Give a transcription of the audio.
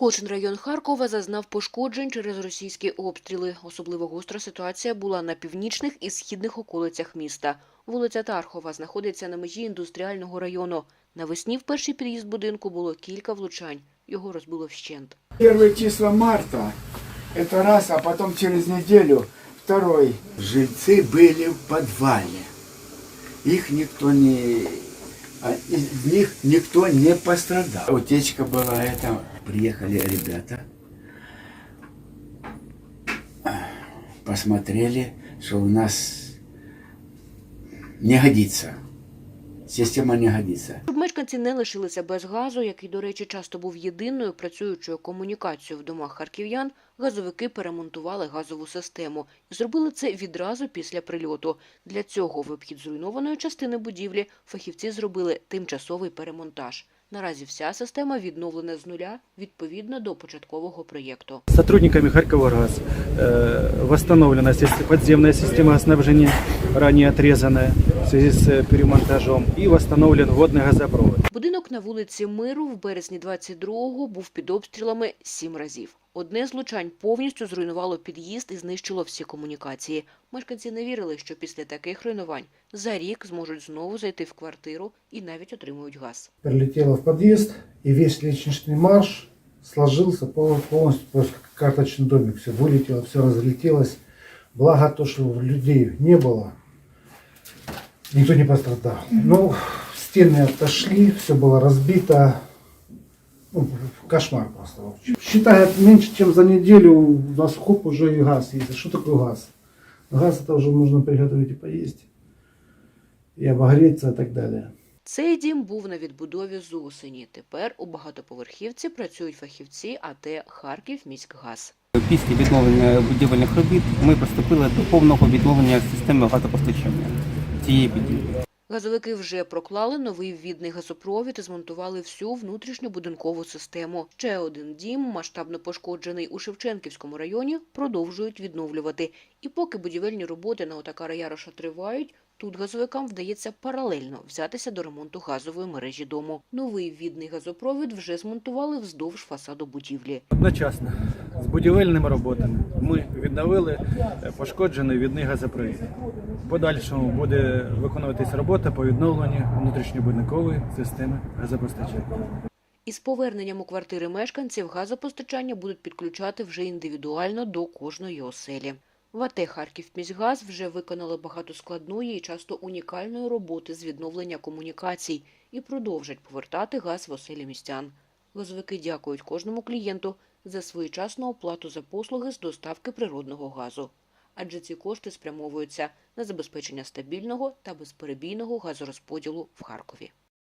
Кожен район Харкова зазнав пошкоджень через російські обстріли. Особливо гостра ситуація була на північних і східних околицях міста. Вулиця Тархова знаходиться на межі індустріального району. Навесні в перший під'їзд будинку було кілька влучань. Його розбило вщент. Первые числа марта, это раз, а потом через неделю второй. Жильцы были в подвале. Их никто не... а Из них никто не пострадал. Утечка была, это... Приехали ребята, посмотрели, что у нас не годится. Система не годится. Щоб мешканці не лишилися без газу, який, до речі, часто був єдиною працюючою комунікацією в домах харків'ян, газовики перемонтували газову систему і зробили це відразу після прильоту. Для цього в обхід зруйнованої частини будівлі фахівці зробили тимчасовий перемонтаж. Наразі вся система відновлена з нуля відповідно до початкового проєкту. Сотрудниками Харьковгаз э, восстановлена сис- подземная система снабжения, ранее отрезанная в связи с э, перемонтажом, и восстановлен водный газопровод. Будинок на вулиці Миру в березні 22-го був під обстрілами сім разів. Одне з влучань повністю зруйнувало під'їзд і знищило всі комунікації. Мешканці не вірили, що після таких руйнувань за рік зможуть знову зайти в квартиру і навіть отримують газ. прилетела в подъезд, и весь лестничный марш сложился пол- полностью, просто как карточный домик. Все вылетело, все разлетелось. Благо то, что людей не было, никто не пострадал. Ну, стены отошли, все было разбито. Ну, кошмар просто. в общем. Считай, меньше, чем за неделю у нас хоп уже и газ есть. А что такое газ? Газ это уже можно приготовить и поесть, и обогреться и так далее. Цей дім був на відбудові з осені. Тепер у багатоповерхівці працюють фахівці АТ Харків міськгаз. Після відновлення будівельних робіт ми приступили до повного відновлення системи газопостачання цієї біді. Газовики вже проклали новий ввідний газопровід і змонтували всю внутрішню будинкову систему. Ще один дім, масштабно пошкоджений у Шевченківському районі, продовжують відновлювати. І поки будівельні роботи на Отакара Яроша тривають, тут газовикам вдається паралельно взятися до ремонту газової мережі дому. Новий ввідний газопровід вже змонтували вздовж фасаду будівлі. Одночасно з будівельними роботами ми відновили пошкоджений відний газопровід. Подальшому буде виконуватись робота по відновленню внутрішньобудинкової системи газопостачання. Із поверненням у квартири мешканців газопостачання будуть підключати вже індивідуально до кожної оселі. В АТ «Харківміськгаз» вже виконали багато складної і часто унікальної роботи з відновлення комунікацій і продовжать повертати газ в оселі містян. Газовики дякують кожному клієнту за своєчасну оплату за послуги з доставки природного газу. Адже ці кошти спрямовуються на забезпечення стабільного та безперебійного газорозподілу в Харкові.